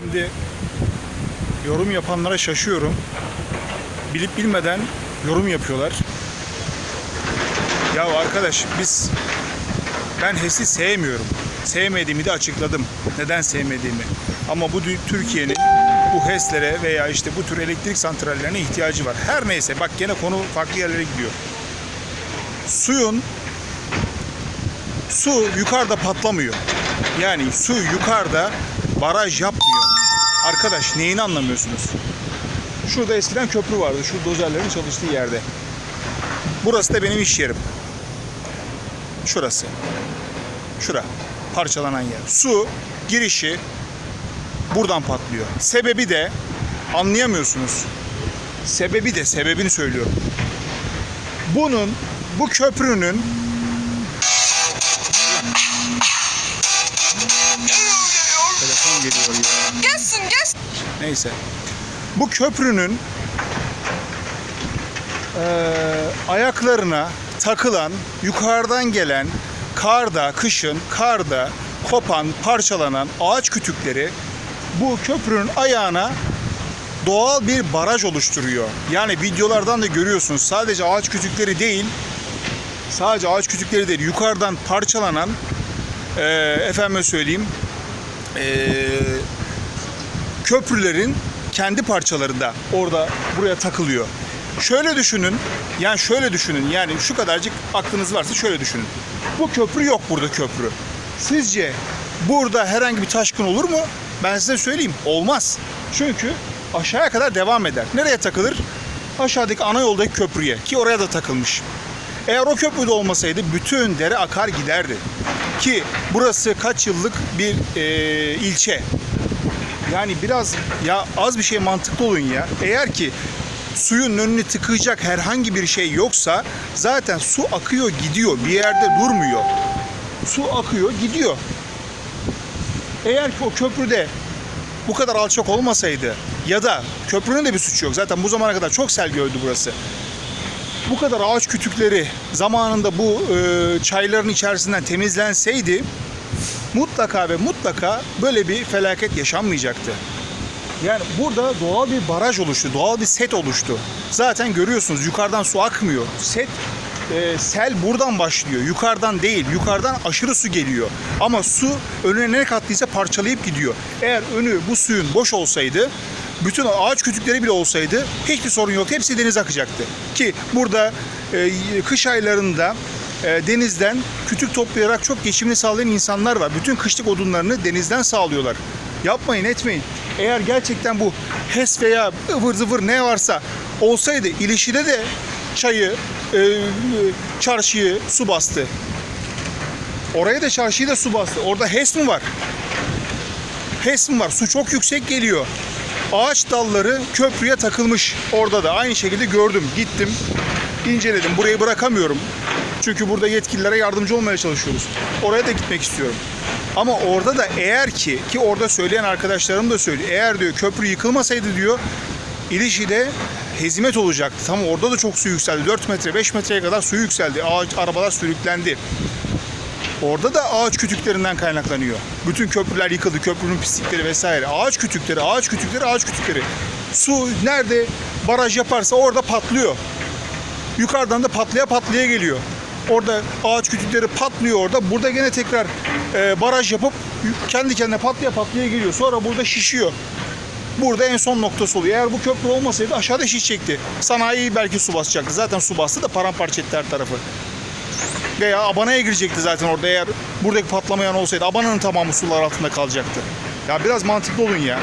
Şimdi yorum yapanlara şaşıyorum. Bilip bilmeden yorum yapıyorlar. Ya arkadaş biz ben HES'i sevmiyorum. Sevmediğimi de açıkladım. Neden sevmediğimi. Ama bu Türkiye'nin bu HES'lere veya işte bu tür elektrik santrallerine ihtiyacı var. Her neyse bak gene konu farklı yerlere gidiyor. Suyun su yukarıda patlamıyor. Yani su yukarıda baraj yapmıyor. Arkadaş neyini anlamıyorsunuz? Şurada eskiden köprü vardı. Şu dozerlerin çalıştığı yerde. Burası da benim iş yerim. Şurası. Şura. Parçalanan yer. Su girişi buradan patlıyor. Sebebi de anlayamıyorsunuz. Sebebi de sebebini söylüyorum. Bunun bu köprünün geliyor ya. Gelsin gelsin. Neyse. Bu köprünün eee, ayaklarına takılan, yukarıdan gelen karda, kışın karda kopan, parçalanan ağaç kütükleri bu köprünün ayağına doğal bir baraj oluşturuyor. Yani videolardan da görüyorsunuz. Sadece ağaç kütükleri değil, sadece ağaç kütükleri değil, yukarıdan parçalanan eee efendime söyleyeyim eee köprülerin kendi parçaları da orada buraya takılıyor. Şöyle düşünün, yani şöyle düşünün, yani şu kadarcık aklınız varsa şöyle düşünün. Bu köprü yok burada köprü. Sizce burada herhangi bir taşkın olur mu? Ben size söyleyeyim, olmaz. Çünkü aşağıya kadar devam eder. Nereye takılır? Aşağıdaki ana yoldaki köprüye ki oraya da takılmış. Eğer o köprü de olmasaydı bütün dere akar giderdi. Ki burası kaç yıllık bir eee, ilçe. Yani biraz ya az bir şey mantıklı olun ya. Eğer ki suyun önünü tıkayacak herhangi bir şey yoksa zaten su akıyor gidiyor. Bir yerde durmuyor. Su akıyor gidiyor. Eğer ki o köprüde bu kadar alçak olmasaydı ya da köprünün de bir suçu yok. Zaten bu zamana kadar çok sel gördü burası. Bu kadar ağaç kütükleri zamanında bu e, çayların içerisinden temizlenseydi mutlaka ve mutlaka böyle bir felaket yaşanmayacaktı. Yani burada doğal bir baraj oluştu, doğal bir set oluştu. Zaten görüyorsunuz yukarıdan su akmıyor. Set e, sel buradan başlıyor. Yukarıdan değil. Yukarıdan aşırı su geliyor. Ama su önüne ne kattıysa parçalayıp gidiyor. Eğer önü bu suyun boş olsaydı bütün ağaç kütükleri bile olsaydı hiçbir sorun yoktu. Hepsi denize akacaktı. Ki burada e, kış aylarında e, denizden kütük toplayarak çok geçimini sağlayan insanlar var. Bütün kışlık odunlarını denizden sağlıyorlar. Yapmayın etmeyin. Eğer gerçekten bu HES veya ıvır zıvır ne varsa olsaydı ilişkide de çayı, e, çarşıyı su bastı. Oraya da çarşıyı da su bastı. Orada HES mi var? HES mi var? Su çok yüksek geliyor. Ağaç dalları köprüye takılmış. Orada da aynı şekilde gördüm. Gittim, inceledim. Burayı bırakamıyorum. Çünkü burada yetkililere yardımcı olmaya çalışıyoruz. Oraya da gitmek istiyorum. Ama orada da eğer ki ki orada söyleyen arkadaşlarım da söylüyor. Eğer diyor köprü yıkılmasaydı diyor ilişkide hezimet olacaktı. Tamam orada da çok su yükseldi. 4 metre 5 metreye kadar su yükseldi. Ağaç, arabalar sürüklendi. Orada da ağaç kütüklerinden kaynaklanıyor. Bütün köprüler yıkıldı, köprünün pislikleri vesaire. Ağaç kütükleri, ağaç kütükleri, ağaç kütükleri. Su nerede baraj yaparsa orada patlıyor. Yukarıdan da patlaya patlaya geliyor. Orada ağaç kütükleri patlıyor orada. Burada gene tekrar e, baraj yapıp kendi kendine patlaya patlaya geliyor. Sonra burada şişiyor. Burada en son noktası oluyor. Eğer bu köprü olmasaydı aşağıda şişecekti. Sanayi belki su basacaktı. Zaten su bastı da paramparça etti her tarafı. Veya abanaya girecekti zaten orada eğer buradaki patlamayan olsaydı. Abananın tamamı sular altında kalacaktı. Ya biraz mantıklı olun ya.